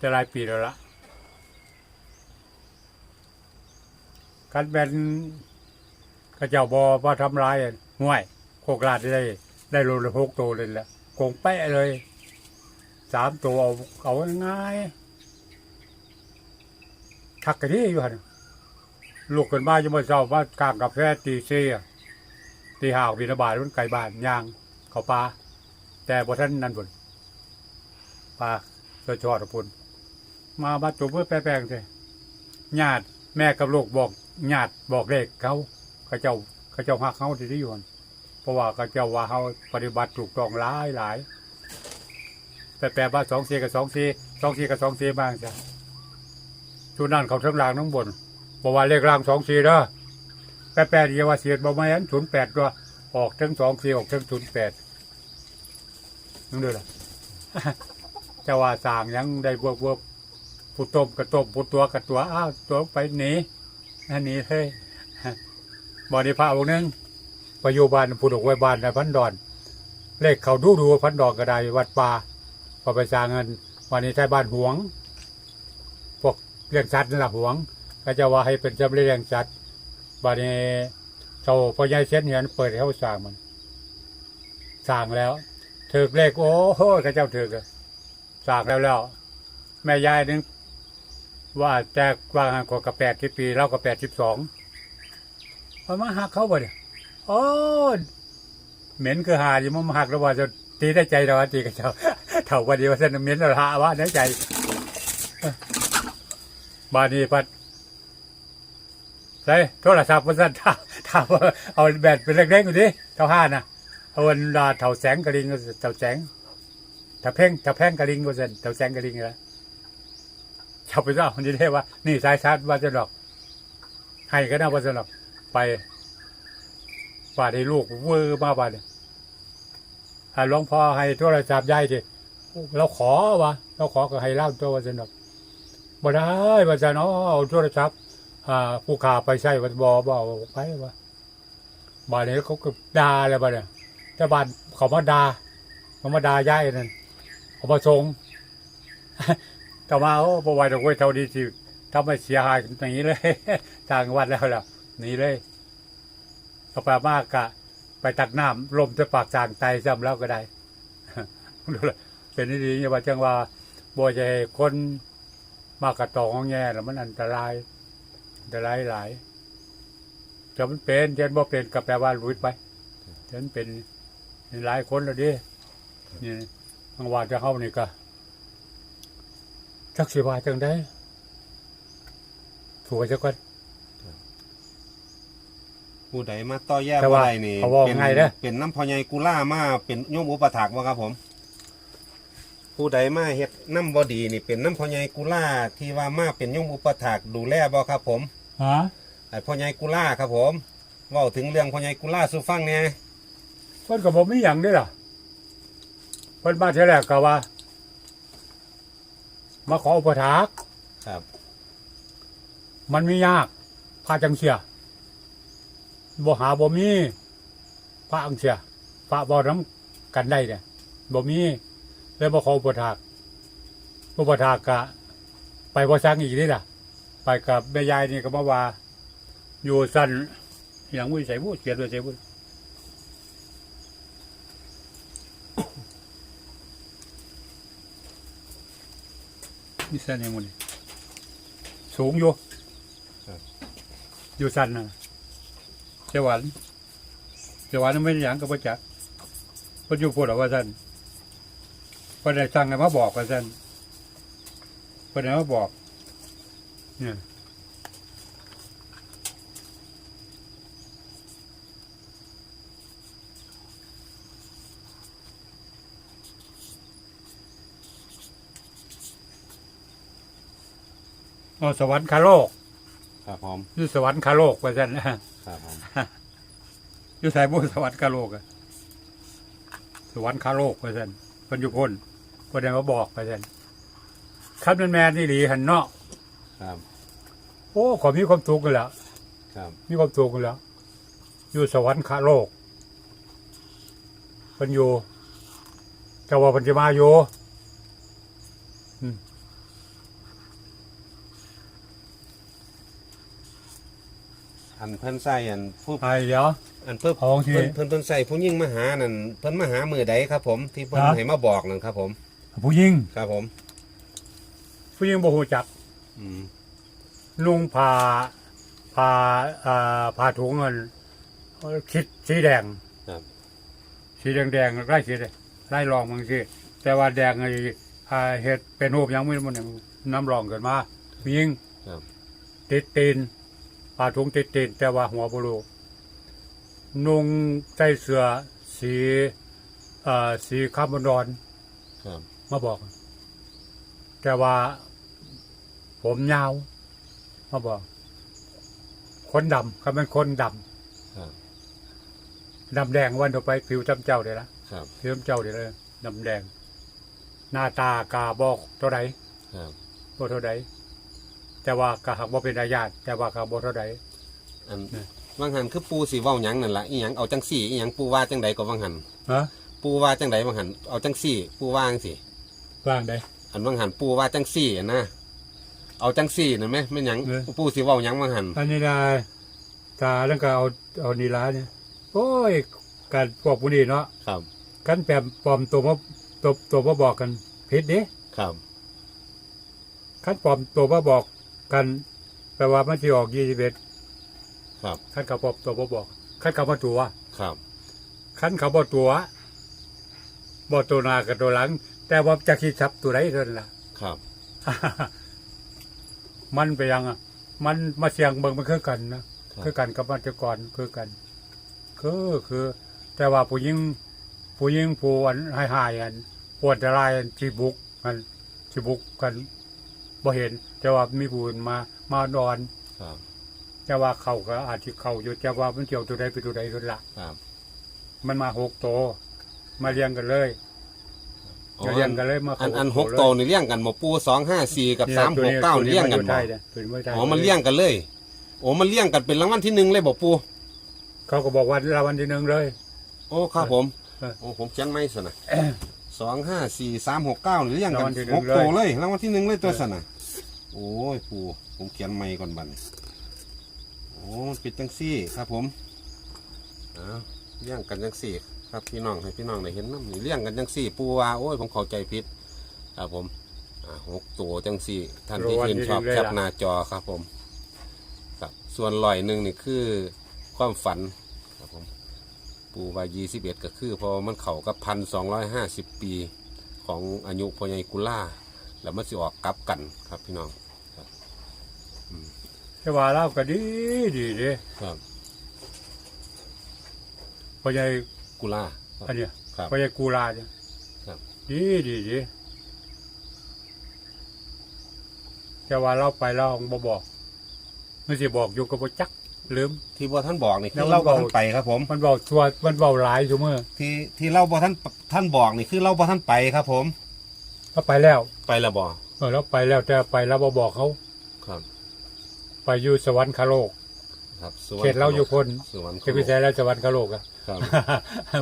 จะหลายปีแล้วละกันเป็นกระเจ้าบอมาทำร้ายห่วยโคกลาดได้ ได้โลละหกตัวเลยละโกงแปะเลยสามตัวเอาเอาง่ายทักกันที่อยู่หันลูกกันบ้านจะมาเช้ามากลางกาแฟตีเซียตีห่าวบินาบาตมันไก่บ้านยางเขาปลาแต่บ่ท่านนั่นพุ่นปลาเสือชอดพุ่น มาบานตัวเพื่อแปลงๆเลยญาติแม่กับลูกบอกญาติบอกเลขเขาเขาเจ้าเขาเจ้าหักเขาที่ได้อยู่หั่นเพราะว่าเขาเจ้าว่าเขาปฏิบัติถูกต้องหลายหลายแต่แปลว่าสองสี่กับสองสี่สองสี่กับสองสี่บ้างจ้ะชุดนั่นเขาทั้งล่างทั้งบนบอกว่าเลขล่างสองสี่เด้อแปลแปลเดียวว่าเสียดบอกมาอันศูนย์แปดตัวออกทั้งสองสี่ออกทั้งศูนย์แปดนั่นด้วยล่ะจะว่าสางยังได้บวกบวก ผู้ต้มกระต้มผู้ตัวกระตัวอ้าวตัวไปหนีอันนี้เลยบอดีพระองค์นึงไปอยู่บ้านผู้ดกไว้บ้านในพันดอน เลขเขาดูดูพันดอนก็ได้วัดป่าพอไปสร้างเงินวันนี้ใช้บ้านหวง พวกเลี้ยงสัตว์นั่นแหละหวง ก็จะว่าให้เป็นจำเลี้ยงสัตว์บัดนี้เขาพอใหญ่เส้นเห็นเปิดให้เขาสร้างมันสร้างแล้วถือเลขโอ้โหข้าเจ้าถือสร้างแล้วแล้ว แม่ยายนึง ว่าแจกว่าหันกว่ากับแปดที่ปีเราก็แปดสิบสองพอมาหักเขาบ่เนี่ยโอ้เหม็นคือหาอยู่มันหักแล้วว่าจะตีได้ใจเราตีกับเจ้าเถ่าวันเดียวเส้นเหม็นเราหาว่าได้ใจบานนี้พัดใส่โทรศัพท์มันสั่นถามถาว่าเอาแบตเป็นเล็กๆอยู่ดิเท่าห้านะเอาวันดาเท่าแสงกระลิงเท่าแสงถ้าเพ่งถ้าแพ่งกระลิงก็เส้นเท่าแสงกระลิงแล้ว ชาวไปเจ้าคนนี้ได้ว่า นี่สายชาร์จว่าจะดอก ให้ก็น่าว่าจะดอกไปบาดให้ลูกเวอร์มาบาดเนี่ยหลวงพ่อให้โทรศัพท์ยายดิเราขอวะเราขอก็ให้เล่าตัวว่าสนุกบ่ได้ว่าจะเนาะเอาโทรศัพท์อ่าผู้ขาไปใช้วันบอบอไปวะบาดนี้เขาก็ด่าเลยบาดเนี่ยแต่บาดเขามาด่าเขามาด่ายายนั่นเขามาส่ง แต่มาโอ้ประวัติเอาไว้เท่าดีสิถ้าไม่เสียหายอย่างนี้เลย ทางวัดแล้วล่ะหนีเลยเอาปลามากกะ ไปตักน้ำลมจะปากจางไตซ้ำแล้วก็ได้ดูละเป็นนี่ดีอย่าว่าจังว่าบัวใจคนมากกระตองแง่แล้วมันอันตรายอันตรายหลายจะมันเป็นเจนบ่เป็นก็แปลว่าลุดไปเจนเป็นหลายคนแล้วดินี่บางว่าจะเข้านี่ก็ จักสิว่าจังได้ถูกจักก่อนผู้ใดมาต่อแย่แต่บ่ว่าได้นี่เขาบอกเป็นไงเด้อ เป็นน้ำพอใหญกุล่ามาเป็นโยมอุปถากบ่ครับผม ผู้ใดมาเฮ็ดน้ำบ่ดีนี่เป็นน้ำพอใหญกุล่าที่ว่ามาเป็นโยมอุปถากดูแลบ่ครับผมฮะไอ้พอใหญกุล่าครับผมเว้าถึงเรื่องพอใหญกุล่าสู่ฟังเนี่ยเพิ่นก็บ่มีหยังเด้อล่ะเพิ่นมาเท่าแรกก็ว่า มาขออุปถากครับ มันมียากพระจังเสียบ่หาบ่มีพระอังเสียพระบ่น้ำกันได้เนี่ยบ่มีเลยมาขออุปถากอุปถากกะ ไปบ่สร้างอีกนี่ล่ะ ไปกับแม่ยายนี่ก็มาว่า อยู่สั้นอย่างวุ้ยใส่บุ้เขียนไว้ใส่บุ้ นี่สั้นยังไงนี่สูงอยู่อยู่สั้นนะเจาหวันเจาหวันไม่ได้หยังกับพระจักรเพนอยู่พูดเอาว่าสั้นเพนได้สั่งให้มาบอกว่าสั้นเพนได้มาบอกเนี่ย อ๋อสวรรค์คาโลกครับผมอยู่สวรรค์คาโลกว่าซั่นครับผมอยู่สายบุญสวรรค์คาโลกอะสวรรค์คาโลกว่าซั่นเพิ่นอยู่พ้นเพิ่นได้มาบอกว่าซั่นคันแม่นแม่นนี่หลีหันเนาะครับ โอ้ขอมีความสุขกันแล้วครับมีความสุขกันแล้วอยู่สวรรค์คาโลกเพิ่นอยู่แต่ว่าเพิ่นจะมาอยู่อืม อันเพิ่นใส่อันผู้ไอ้เดี๋ยว อันเพิ่นของที่ เพิ่นเพิ่นเพิ่นใส่ผู้ยิ่งมาหานั่นเพิ่นมาหามือใดครับ ผมที่เพิ่นครับให้มาบอกนั่นครับ ผม ผู้หญิงครับผม ผู้หญิงบ่ฮู้จักอืมนุ่งผ้าผ้าอ่าผ้าถุงเงินคิดสีแดง ครับสีแดงแดงๆไล่สีแดงไล่รองบางทีแต่ว่าแดงไอ้อ่าเห็ดเป็นรูปหยังไม่มันน้ำรองเกิดมาผู้หญิงครับ ติดตีน ผ้าถุงติดตีนแต่ว่าหัวบรูนุ่งใส่เสื้อสีเอ่อสีคาร์บอนดอนครับมาบอก แต่ว่า ผมยาวมาบอกคนดำเขาเป็นคนดครับำดำแดงวันต่อไปผิวจำเจ้าเดี๋ยวละครับผิวจำเจ้าเดี๋ยวละดำแดง หน้าตากาบอกเท่าใดครับ บ่เท่าใด แต่ว่ากะหักบ่เป็นอาญาตแต่ว่ากะบ่เท่าใด อันเนี่ยวังหันคือปูสิเว้าหยังนั่นล่ะอีหยังเอาจังสี่อีหยังปูว่าจังใดก็วังหันฮะปูว่าจังใดวังหันเอาจังสี่ ปูว่าจังสี่ ว่างใด อันวังหันปูว่าจังสี่อะนะเอาจังสี่นั่นไหมไม่นหยังเออ ปูสิเว้าหยังวังหันอันนี้ได้ตาแล้วก็เอาเอานีลาเนี่ยโอ้ยการพวกผู้นี้เนาะครับกันแปมปลอมตัวมาตัวตัวมาบอกกันผิดเด้ครับขั้นปลอมตัวมาบอก กันแปลว่ามันจะออกยี่สิบเอ็ดครับขั้นเขาปลอมตัวมาบอกขั้นเขามาตัวครับขั้นเขาบอกตัวบอกตัวหนากับตัวหลัง แต่ว่าจะคิดทับตัวไหนเท่านั้นล่ะครับ มันไปยังอะมันมาเสียงเบิ่งมันคือกันนะครับคือกันกับมันจะก่อนคือกัน คือคือ แต่ว่าผู้หญิงผู้หญิงผู้อันให้หายอันปวดจะลายอันชีบุกอันชีบุกกันบ่เห็น แต่ว่ามีผู้อื่นมามานอนครับ แต่ว่าเขาก็อาจจะเข้าอยู่แต่ว่ามันเกี่ยวตัวใดไปตัวใดตัวละครับมันมาหกโตวมาเรียงกันเลยอ๋อเรียงกันเลยมาอันเข้าอันหกเลยโตวนี่เลี้ยงกันหมปูสองห้าสี่กับนี่สามตัวหกเก้าตัวนี่เลี้ยงกันมับ่ได้เด้ตัวนี้ไม่ได้อ๋อมันเลี้ยงกันเลย โอ้มันเลี้ยงกันเป็นรางวัลที่หนึ่งเลยบอกปูเขาก็บอกวันละวันที่หนึ่งเลย โอ้ครับผมเออ โอ้ผมเขียนไม่สนะสองห้าสี่สามหกเก้าเลี้ยงกัรางวันลที่หนึ่หงกเลยโตวเลยรางวัลที่หนึ่งเลยตัวสนะ โอ้ยปูผมเขียนไม่ก่อนบัดนโอ้ปิดจังซี่ครับผมอ้าวเลี้ยงกันจังซี่ ครับพี่น้องให้พี่น้องได้เห็นน้ำนี่เลี้ยงกันจังซี่ ปูว่าโอ้ยผมเข้าใจผิดครับผมอ่าหกตัวจังซี่ ท่านที่ชื่นชอบแคปหน้าจอครับผม ครับส่วนลอยหนึ่งนี่คือความฝันครับผม ปูวายีสิบเอ็ดก็คือเพอมันเข่ากับพันสองร้อยห้าสิบปีของอายุพญายกุล่า แล้วมันสิออกกลับกันครับพี่น้องแต่ว่าเราก็ดีดีเด้ครับพ่อใหญ่กุล่าครับอันเนี้ยครับ พ่อใหญ่กูลาเนี่ยครับ ดีดีดีแต่ว่าเราไปเราบ่บอกมันสิบอกอยู่กับบ่จักลืม ที่บ่ท่านบอกนี่คืแล้อวเล่าบ่เราท่านไปครับผม มันบอกชัวมันเบาหลายชั่วโมงที่ที่เล่าบ่ท่านท่านบอกนี่คือเล่าบ่ท่านไปครับผม เขาไปแล้ว ไปและบ่เออเราไปแล้วแต่ไปแล้วบ่บอกเขา ครับ ไปอยู่สวรรคโลก ครับสวรรเขตเราอยู่คนสวรรค์จะไปใช้แล้วสวรรคโลกอะ ครับ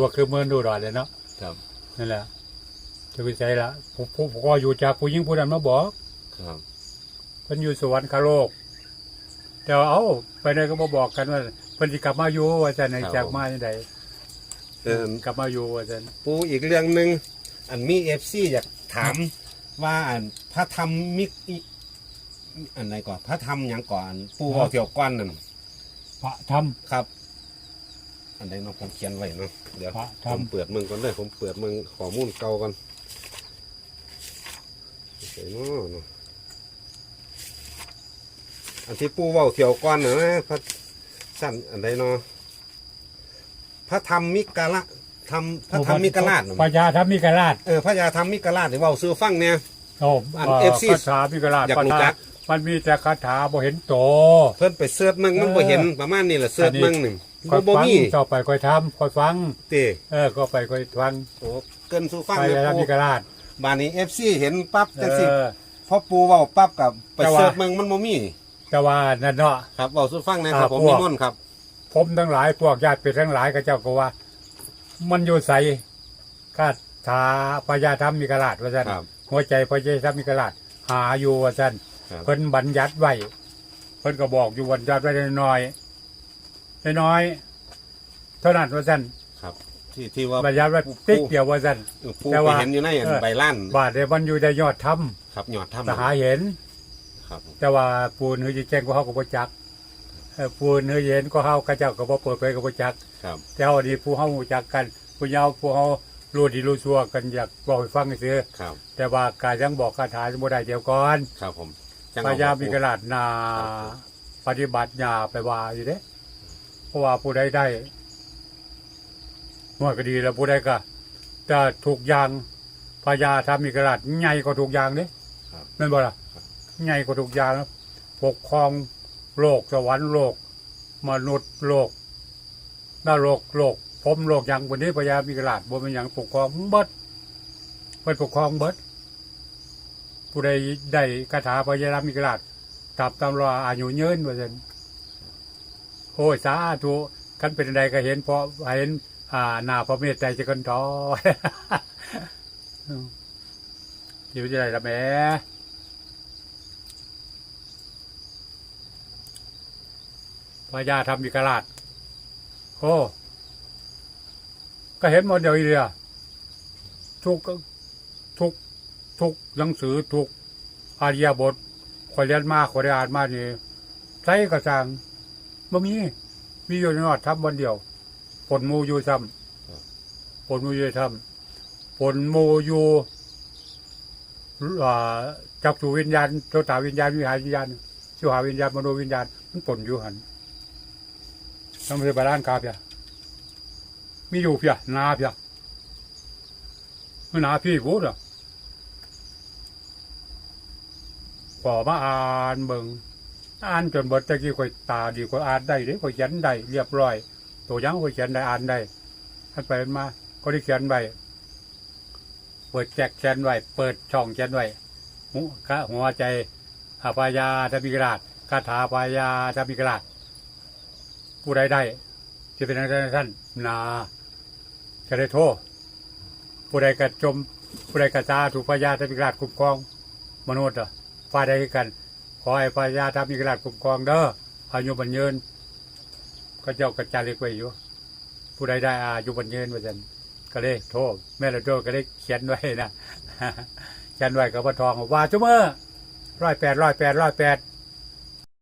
ว่าคือเมืองดูดอดเลยเนาะครับนั่นแหละจะไปใช้ละผู้ผู้ผู้ก็อยู่จากผู้หญิงผู้นั้นมาบอกครับเพิ่นอยู่สวรรคโลก แต่ว่าเอ้าไปไหนก็มาบอกกันว่าเพิ่นสิกลับมาอยู่ว่าจะไหนจากมาที่ใดเออกลับมาอยู่ว่าจะ ปูอีกเรื่องหนึ่งอันมีเอฟซีอยาก ถามว่าอันพระธรรมมิกอิอันไหนก่อนพระธรรมหยังก่อนปูเอาเที่ยวก้อนนั่นพระธรรม ครับ อันไหนเนาะผมเขียนไว้เนาะเดี๋ยวพระธรผรมมเปิดมึงก่อนเลยผมเปิดมึงข้อมูลเก่าก่อนเดี๋ยวเนาะเนาะอันที่ปูเว่าเที่ยวก้อนน่ะนะพระสั้นอันใดเนาะพระธรรมมิกาละ ธรรมพระธรรมมิกาลาชพระยาธรรมมิกราชเออพระยาธรรมมิกราชนี่เว่าซื้อฟังเนี่ย โอ้อันเอ่อ FC คาถามิกราชอยากรู้จัก มันมีแต่คาถาบ่เห็นโต เพิ่นไปเสิร์ชมึงมันเออบ่เห็นประมาณนี้แหละเสิร์ชมึงนี่ค่อบ่ยบ่ฟังมีต่อไปค่อยทำค่อยฟัง เต้เออก็ไปค่อยฟังโอ้เกินสู่ฟังพระเลยยาธรรมปูมิกราชบานนี้ FC เห็นปั๊บจังเอสิอพอปูเว้าปั๊บกับไปแต่ว่า เสิร์ชมึงมันบ่มีแต่ว่านั่นเนาะ ครับเว้าสู่ฟังนะครับอ่าผมพวกมีมนต์ครับ ผมทั้งหลายพวกญาติเป็นทั้งหลายก็เจ้าก็ว่า มันอยู่ใสคาถาพญาธรรมมิกราชว่าซั่นครับหัวใจพญาธรรมมิกราชหาอยู่ว่าซั่นครับ เพิ่นบัญญัติไว้เพิ่นก็บอกอยู่บัญญัติไว้น้อยๆน้อยๆเท่านั้นว่าซั่นครับที่ที่ว่าบรรยัติว่าติ๊กเดียวว่าซั่นเออปูแต่ไปว่าเห็นอยู่ในอันเออ ใบล้านบาดเดี๋ยวมันอยู่ในยอดถ้ำครับหยอดถ้ำแต่หาเห็น ครับแต่ว่าปูนเฮยสิแจ้งก็เฮาก็บ่จัก เอ่อปูนเฮยเห็นก็เฮากระเจ้าก็บ่เปิดเผยก็บ่จัก ครับ แต่เฮานี่ผู้เฮารู้จักกัน ผู้ยาวผู้เฮารู้ดีรู้ชั่วกันอยากบอกให้ฟังซื่อครับ แต่ว่าการยังบอกคาถาบ่ได้เดี๋ยวก่อนครับผมจังพเอ ยายามบ่มีปูกระดาษหนาครับ ปฏิบัติหยาไปว่าอยู่เด้เพราะว่าผู้ใดได้เมื่อก็ดีแล้วผู้ใดก็จะถูกอย่างพญาทำมีกระดาษใหญ่กว่าถูกอย่างเด้ ครับนั่นบ่ล่ะใหญ่กว่าถูกอย่างนะปกครอง โลกสวรรค์โลก มนุษย์โลกนรกโลกพรหมโลกอย่างบนนี้พญามีกระดาษบนเป็นอย่างปกครองเบิดเป็นปกครองเบิด ผู้ใดได้คาถาพญามีกระดาษตับตำราอายุยืนว่าซั่นโอ้ยสาธุกันเป็นใดก็เห็นเพราะเห็น อ่าหน้าพระเมตใจจะกันทออยู่ที่ไหนละแม่ พญาทำมีกระดาษโอ้ก็เห็นหมดเดียวอีเดียทุกทุกทุกหนังสือทุกอาริยบทขอยเรียนมาขอยได้อ่านมานี่ใช้กระสังบ่มีมีอยู่ในนอดทำวันเดียวผลมูอยู่ซ้ำผลมูอยู่ทำผลมูอยู่จักรวิญญาณโตตาวิญญาณวิหารวิญญาณชิวหาวิญญาณมโนวิญญาณมันผลอยู่หัน ต้องไปบาลานกาเพียมีอยู่เพียนาเพียมันนาพี่พูดอะพอมาอ่านเบิงอ่านจนเบิดตะกี้ข่อยตาดีข่อยอ่านได้เด้ข่อยเขียนได้เรียบร้อย ตัวยังข่อยเขียนได้อ่านได้ท่านไปมันมาก็ได้เขียนไว้เปิดแจกเขียนไว้เปิดช่องเขียนไว้หัวกะหัวใจอาปายาธมิกราชคาถาปายาธมิกราช ผู้ใดได้จะเป็นอะไรท่านนาจะได้โทษผู้ใดกระจมผู้ใดกระจาถูกพญาธมิกราชคุ้มครอง มนุษย์อะฝ่ายใดกัน ขอให้พญาทำมีกราษคุ้มครองเด้ออายุบันเยินก็เจ้ากระจาเล็กไว้อยู่ ผู้ใดได้อายุบันเยินว่าจันก็เลยโทษแม่ละโทษก็เลยเขียนไว้นะเขียนไว้กับพระทองว่าจุเมื่อร้อยแปดร้อยแปดร้อยแปด